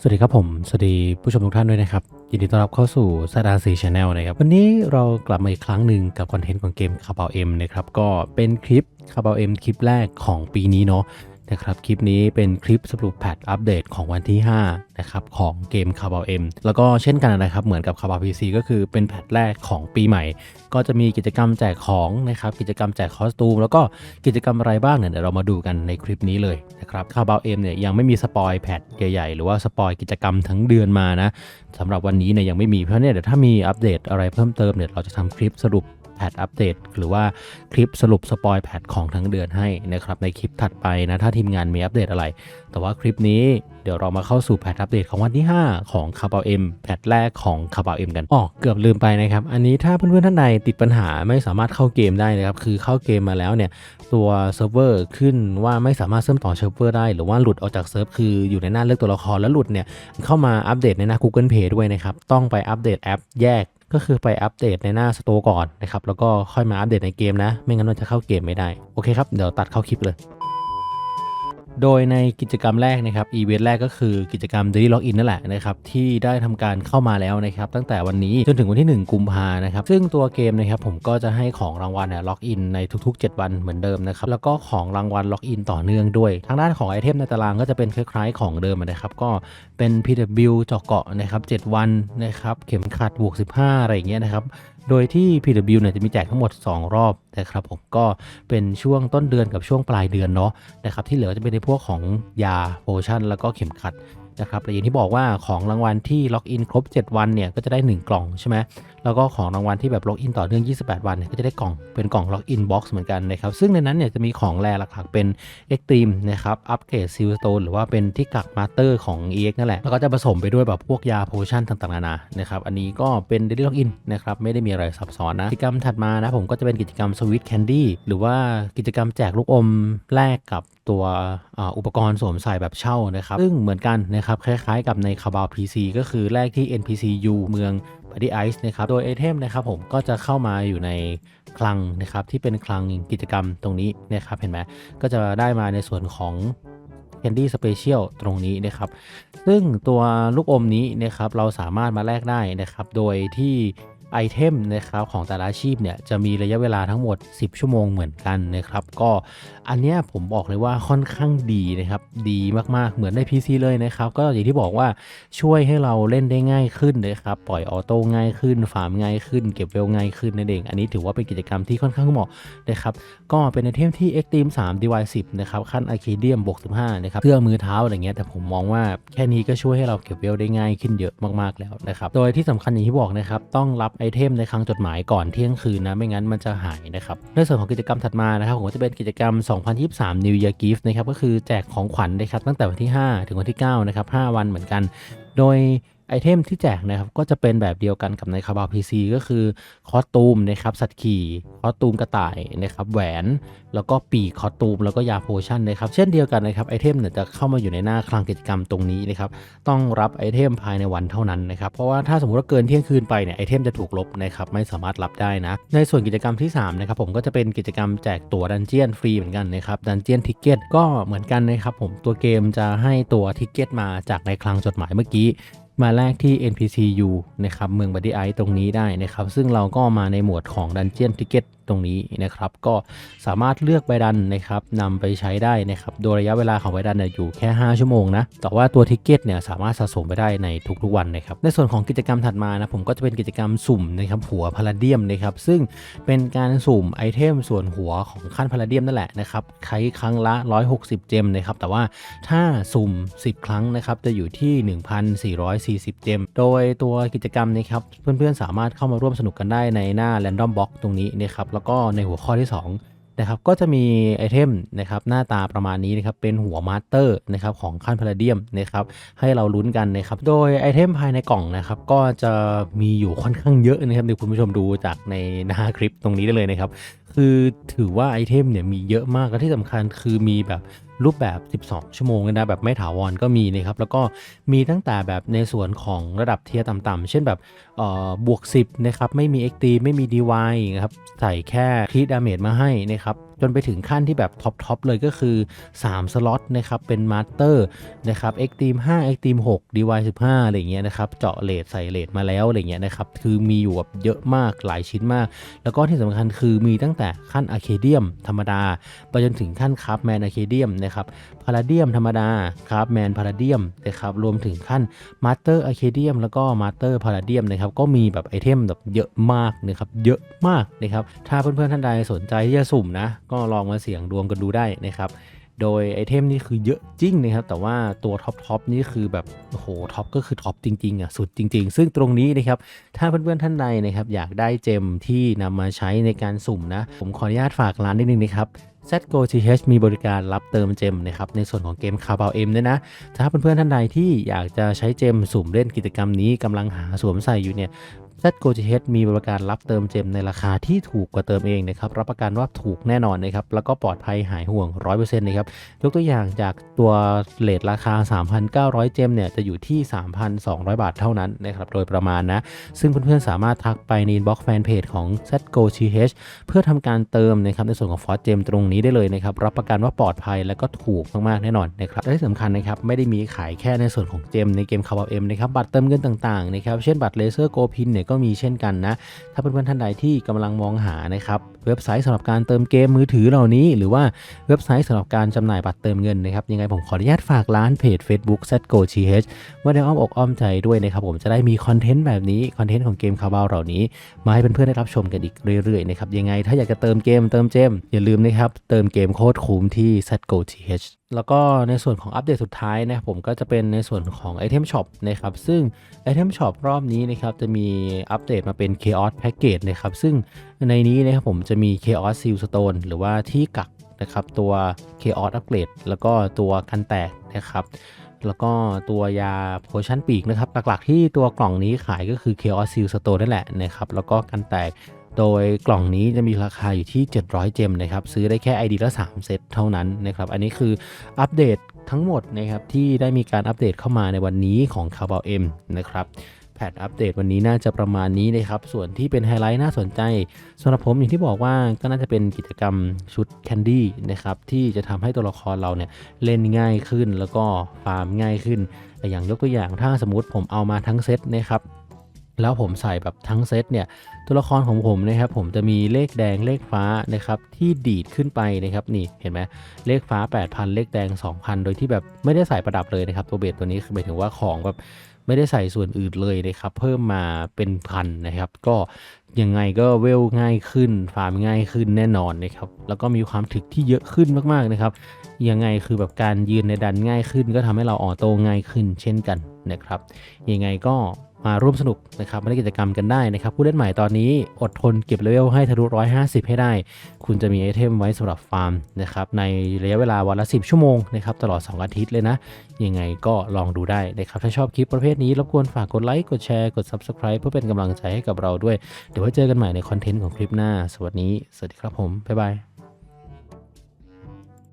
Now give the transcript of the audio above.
สวัสดีครับผม สวัสดีผู้ชมทุกท่านด้วยนะครับ ยินดีต้อนรับเข้าสู่ซาดาซีชาแนลนะครับ วันนี้เรากลับมาอีกครั้งหนึ่งกับคอนเทนต์ของเกมคาบาเอ็มนะครับ ก็เป็นคลิปคาบาเอ็มคลิปแรกของปีนี้เนาะ นะครับคลิปนี้เป็นคลิปสรุปแพทอัปเดตของวันที่5นะครับของเกมคาบาเอ็มแล้วก็เช่นกันนะครับเหมือนกับคาบาพีซีก็คือเป็นแพทแรกของปีใหม่ ก็จะมีกิจกรรมแจกของนะครับกิจกรรมแจกคอสตูม แล้วก็กิจกรรมอะไรบ้างเนี่ยเดี๋ยวเรามาดูกันในคลิปนี้เลยนะครับคาบาเอ็มเนี่ยยังไม่มีสปอยแพทใหญ่ๆ หรือว่าสปอยกิจกรรมทั้งเดือนมานะสำหรับวันนี้เนี่ยยังไม่มีเพราะเนี่ยเดี๋ยวถ้ามีอัปเดตอะไรเพิ่มเติมเนี่ยเราจะทำคลิปสรุป แพทอัปเดตหรือว่าคลิปสรุปสปอยแพทของทั้งเดือนให้นะครับในคลิปถัดไปนะถ้าทีมงานมีอัปเดตอะไร แต่ว่าคลิปนี้เดี๋ยวเรามาเข้าสู่แพทอัปเดตของวันที่ 5 ของคาบาเอ็มแพทแรกของคาบาเอ็มกันอ๋อเกือบลืมไปนะครับ อันนี้ถ้าเพื่อนๆท่านใดติดปัญหาไม่สามารถเข้าเกมได้นะครับ คือเข้าเกมมาแล้วเนี่ย ตัวเซิร์ฟเวอร์ขึ้นว่าไม่สามารถเชื่อมต่อเซิร์ฟเวอร์ได้ หรือว่าหลุดออกจากเซิร์ฟคืออยู่ในหน้าเลือกตัวละครแล้วหลุดเนี่ยเข้ามาอัปเดตในหน้า Google Play ด้วยนะครับต้องไปอัปเดตแอปแยก ก็คือไปอัปเดตในหน้าสโตร์ก่อนนะครับแล้วก็ค่อยมาอัปเดตในเกมนะ ไม่งั้นมันจะเข้าเกมไม่ได้ โอเคครับ เดี๋ยวตัดเข้าคลิปเลย โดยในกิจกรรมแรกนะครับอีเวนต์แรกก็คือกิจกรรม Daily Login นั่นแหละนะครับที่ได้ทำการเข้ามาแล้วนะครับตั้งแต่วันนี้จนถึงวันที่ 1 กุมภานะครับซึ่งตัวเกมนะครับผมก็จะให้ของรางวัลเนี่ยล็อกอินในทุก ๆ 7 วันเหมือนเดิมนะครับแล้วก็ของรางวัลล็อกอินต่อเนื่องด้วย ทางด้านของไอเทมในตารางก็จะเป็นคล้ายๆ ของเดิมนะครับก็เป็น PW เจาะเกาะนะครับ7วันนะครับเข็มขัดบวก 15 อะไรอย่างเงี้ยนะครับ โดยที่ PW เนี่ยจะมีแจกทั้งหมด 2 รอบนะครับผมก็เป็นช่วงต้นเดือนกับช่วงปลายเดือนเนาะนะครับที่เหลือจะเป็นในพวกของยาโพชั่นแล้วก็เข็มขัด นะครับแต่อย่างที่บอกว่าของรางวัลที่ล็อกอินครบ 7 วันเนี่ยก็จะได้ 1 กล่องใช่ไหมแล้วก็ของรางวัลที่แบบล็อกอินต่อเนื่อง 28 วันเนี่ยก็จะได้กล่องเป็นกล่องล็อกอินบ็อกซ์เหมือนกันนะครับซึ่งในนั้นเนี่ยจะมีของแรหลักๆเป็นเอ็กตรีมนะครับอัปเกรดซิลสโตนหรือว่าเป็นที่กักมาสเตอร์ของ EX นั่นแหละแล้วก็จะผสมไปด้วยแบบพวกยาโพชั่นต่างๆนานานะครับอันนี้ก็เป็น Daily Login นะครับไม่ได้มีอะไรซับซ้อนนะกิจกรรมถัดมานะผมก็จะเป็นกิจกรรม Sweet Candy หรือว่ากิจกรรมแจกลูกอมแลกกับ ตัวอุปกรณ์สวมใส่แบบเช่านะครับซึ่งเหมือนกันนะครับคล้ายๆกับในคาบาว PC ก็คือแลกที่ NPCU เมือง Body Ice นะครับโดยไอเทมนะครับผมก็จะเข้ามาอยู่ในคลังนะครับที่เป็นคลังกิจกรรมตรงนี้นะครับเห็นไหมก็จะได้มาในส่วนของ Candy Special ตรงนี้นะครับ ซึ่งตัวลูกอมนี้นะครับเราสามารถมาแลกได้นะครับ โดยที่ ไอเทมนะครับของแต่ละอาชีพเนี่ยจะมีระยะเวลาทั้งหมด 10 ชั่วโมงเหมือนกันนะครับ ก็อันเนี้ยผมบอกเลยว่าค่อนข้างดีนะครับ ดีมากๆเหมือนใน PC เลยนะครับ ก็อย่างที่บอกว่าช่วยให้เราเล่นได้ง่ายขึ้นนะครับ ปล่อยออโต้ง่ายขึ้น ฟาร์มง่ายขึ้น เก็บเวลง่ายขึ้นนั่นเอง อันนี้ถือว่าเป็นกิจกรรมที่ค่อนข้างเหมาะนะครับ ก็เป็นไอเทมที่ Extreme 3 DY 10นะครับขั้น Arcadium บวก15นะครับเครื่อมือเท้าอะไรเงี้ยแต่ผมมองว่าแค่นี้ก็ช่วยให้เราเก็บเวลได้ง่ายขึ้นเยอะมากๆแล้วนะครับโดยที่สำคัญอย่างที่บอกนะครับต้องรับไอเทมในคลังจดหมายก่อนเที่ยงคืนนะ ไม่งั้นมันจะหายนะครับ ในส่วนของกิจกรรมถัดมานะครับผมก็จะเป็นกิจกรรม 2023 New Year Gift นะครับ ก็คือแจกของขวัญนะครับตั้งแต่วันที่ 5 ถึงวันที่ 9 นะครับ 5 วันเหมือนกัน โดย ไอเทมที่แจกนะครับก็จะเป็นแบบเดียวกันกับในคาบาพีซีก็คือคอสตูมนะครับสัตว์ขี่คอสตูมกระต่ายนะครับแหวน แล้วก็ปีกคอสตูมแล้วก็ยาโพชั่นนะครับเช่นเดียวกันนะครับไอเทมเนี่ยจะเข้ามาอยู่ในหน้าคลังกิจกรรมตรงนี้นะครับต้องรับไอเทมภายในวันเท่านั้นนะครับเพราะว่าถ้าสมมติว่าเกินเที่ยงคืนไปเนี่ยไอเทมจะถูกลบนะครับไม่สามารถรับได้นะ ในส่วนกิจกรรมที่3นะครับผมก็จะเป็นกิจกรรมแจกตั๋วดันเจียนฟรีเหมือนกันนะครับดันเจียนทิกเก็ตก็เหมือนกันนะครับผมตัวเกมจะให้ตัวทิกเก็ตมาจากในคลังจดหมายเมื่อกี้ มาแลกที่ NPCU นะครับเมืองบัดดี้ไอตรงนี้ได้นะครับ ซึ่งเราก็มาในหมวดของ Dungeon Ticket ตตรงนี้นะครับ ก็สามารถเลือกใบดันนะครับนำไปใช้ได้นะครับ โดยระยะเวลาของใบดันเนี่ยอยู่แค่ 5 ชั่วโมงนะ แต่ว่าตัวทิกเก็ตเนี่ยสามารถสะสมไปได้ในทุกๆวันนะครับ ในส่วนของกิจกรรมถัดมานะผมก็จะเป็นกิจกรรมสุ่มนะครับหัวพาราเดียมนะครับ ซึ่งเป็นการสุ่มไอเทมส่วนหัวของขั้นพาราเดียมนั่นแหละนะครับใช้ครั้งละ 160 เจมนะครับ แต่ว่าถ้าสุ่ม 10 ครั้งนะครับจะอยู่ที่40 เจม โดยตัวกิจกรรมนะครับเพื่อนๆ สามารถเข้ามาร่วมสนุกกันได้ในหน้า Random Box ตรงนี้นะครับแล้วก็ในหัวข้อที่ 2นะครับก็จะมีไอเทมนะครับหน้าตาประมาณนี้นะครับเป็นหัวมาสเตอร์นะครับของขั้นพาราเดียมนะครับให้เราลุ้นกันนะครับโดยไอเทมภายในกล่องนะครับก็จะมีอยู่ค่อนข้างเยอะนะครับเดี๋ยวคุณผู้ชมดูจากในหน้าคลิปตรงนี้ได้เลยนะครับคือถือว่าไอเทมเนี่ยมีเยอะมากและที่สำคัญคือมีแบบ รูปแบบ 12 ชั่วโมงนะแบบไม่ถาวรก็มีนะครับแล้วก็มีตั้งแต่แบบในส่วนของระดับเทียร์ต่ำๆเช่นแบบบวก 10นะครับไม่มี XT ไม่มี DY นะครับใส่แค่ครีดาเมจมาให้นะครับจนไปถึงขั้นที่แบบท็อปทอปเลยก็คือ 3 สล็อตนะครับเป็นมาสเตอร์นะครับ X Team 5 X Team 6 DY 15อะไรอย่างเงี้ยนะครับเจาะเลทใส่เลทมาแล้วอะไรเงี้ยนะครับคือมีอยู่แบบเยอะมากหลายชิ้นมาก แล้วก็ที่สำคัญคือมีตั้งแต่ขั้นอะเคเดียมธรรมดา ไปจนถึงขั้นคราฟแมนอะเคเดียมนะครับพาราเดียมธรรมดาคราฟแมนพาราเดียมนะครับรวมถึงขั้นมาสเตอร์อะเคเดียมแล้วก็มาสเตอร์พาราเดียมนะครับก็มีแบบไอเทมแบบเยอะมากนะครับเยอะมากนะครับถ้าเพื่อนๆท่านใดสนใจที่จะสุ่มนะก็ลองมาเสี่ยงดวงกันดูได้นะครับโดยไอเทมนี่คือเยอะจริงนะครับ แต่ว่าตัวท็อปทอปนี่คือแบบโอ้โหท็อปก็คือท็อปจริงๆอะสุดจริง ๆ ซึ่งตรงนี้นะครับ ถ้าเพื่อนๆท่านใดนะครับ อยากได้เจมที่นำมาใช้ในการสุ่มนะ ผมขออนุญาตฝากร้านนิดนึงนะครับ ZGO TH มีบริการรับเติมเจมนะครับในส่วนของเกมคาบาเอ็มด้วยนะ ถ้าเพื่อนๆท่านใดที่อยากจะใช้เจมสุ่มเล่นกิจกรรมนี้กำลังหาสวมใส่อยู่เนี่ย ZGO TH มีบริการรับเติมเจมในราคาที่ถูกกว่าเติมเองนะครับรับประกันว่าถูกแน่นอนนะครับแล้วก็ปลอดภัยหายห่วง 100%นะครับยกตัวอย่างจากตัวเลทราคา 3,900 เจมเนี่ยจะอยู่ที่ 3,200 บาทเท่านั้นนะครับโดยประมาณนะซึ่งเพื่อนๆสามารถทักไปในอินบ็อกแฟนเพจของ ZGO TH เพื่อทำการเติมนะครับในส่วนของฟอสเจมตรงนี้ได้เลยนะครับรับประกันว่าปลอดภัยและก็ถูกมากๆแน่นอนนะครับและที่สำคัญนะครับไม่ได้มีขายแค่ในส่วนของเจมในเกมคาร์บเอ็มนะครับบัตรเติมเงินต่างๆนะครับเช่นบัตรเลเซอร์โกพินเนี่ยก็มีเช่นกันนะ ถ้าเพื่อนๆท่านใดที่กำลังมองหานะครับเว็บไซต์สำหรับการเติมเกมมือถือเหล่านี้ หรือว่าเว็บไซต์สำหรับการจำหน่ายบัตรเติมเงินนะครับยังไงผมขออนุญาตฝากร้านเพจ Facebook ZGO TH ไว้ในอ้อมอกอ้อมใจด้วยนะครับผมจะได้มีคอนเทนต์แบบนี้คอนเทนต์ของเกมคาบาวเหล่านี้ มาให้เพื่อนๆได้รับชมกันอีกเรื่อยๆนะครับยังไงถ้าอยากจะเติมเกมเติมเจมอย่าลืมนะครับเติมเกมโคตรคุ้มที่ ZGO TH แล้วก็ในส่วนของอัปเดตสุดท้ายนะครับผมก็จะเป็นในส่วนของ Item Shop นะครับซึ่ง Item Shop รอบนี้นะครับจะมีอัปเดตมาเป็น Chaos Package นะครับ ซึ่งในนี้นะครับผมจะมี Chaos Seal Stone หรือว่าที่กักนะครับตัว Chaos Upgrade แล้วก็ตัวกันแตกนะครับแล้วก็ตัวยาโพชั่นปีกนะครับหลักๆที่ตัวกล่องนี้ขายก็คือ Chaos Seal Stone นั่นแหละนะครับแล้วก็กันแตกโดยกล่องนี้จะมีราคาอยู่ที่ 700 เจมนะครับซื้อได้แค่ ID ละ 3 เซตเท่านั้นนะครับอันนี้คืออัปเดตทั้งหมดนะครับที่ได้มีการอัปเดตเข้ามาในวันนี้ของคาร์บาเอ็มนะครับ แพทอัปเดตวันนี้น่าจะประมาณนี้นะครับ ส่วนที่เป็นไฮไลท์น่าสนใจสำหรับผมอย่างที่บอกว่าก็น่าจะเป็นกิจกรรมชุดแคนดี้นะครับที่จะทำให้ตัวละครเราเนี่ยเล่นง่ายขึ้นแล้วก็ฟาร์มง่ายขึ้นแต่อย่างยกตัวอย่างถ้าสมมติผมเอามาทั้งเซตนะครับแล้วผมใส่แบบทั้งเซตเนี่ยตัวละครของผมนะครับผมจะมีเลขแดงเลขฟ้านะครับที่ดีดขึ้นไปนะครับนี่เห็นไหมเลขฟ้า 8,000 เลขแดง 2,000 โดยที่แบบไม่ได้ใส่ประดับเลยนะครับตัวเบสตัวนี้คือหมายถึงว่าของแบบ ไม่ได้ใส่ส่วนอื่นเลยนะครับ เพิ่มมาเป็นพันนะครับ ก็ยังไงก็เวลง่ายขึ้น ฟาร์มง่ายขึ้นแน่นอนนะครับ แล้วก็มีความถึกที่เยอะขึ้นมากๆนะครับ ยังไงคือแบบการยืนในดันง่ายขึ้น ก็ทำให้เราออโต้ง่ายขึ้นเช่นกันนะครับ ยังไงก็ มาร่วมสนุกนะครับมาเล่นกิจกรรมกันได้นะครับ ผู้เล่นใหม่ตอนนี้อดทนเก็บเลเวลให้ทะลุ 150 ให้ได้ คุณจะมีไอเทมไว้สำหรับฟาร์มนะครับในระยะเวลาวันละ 10 ชั่วโมงนะครับตลอด 2 อาทิตย์เลยนะ ยังไงก็ลองดูได้นะครับ ถ้าชอบคลิปประเภทนี้ รบกวนฝากกดไลค์กดแชร์กด Subscribe เพื่อเป็นกำลังใจให้กับเราด้วย เดี๋ยวไว้เจอกันใหม่ในคอนเทนต์ของคลิปหน้า สวัสดีสวัสดีครับผมบ๊ายบาย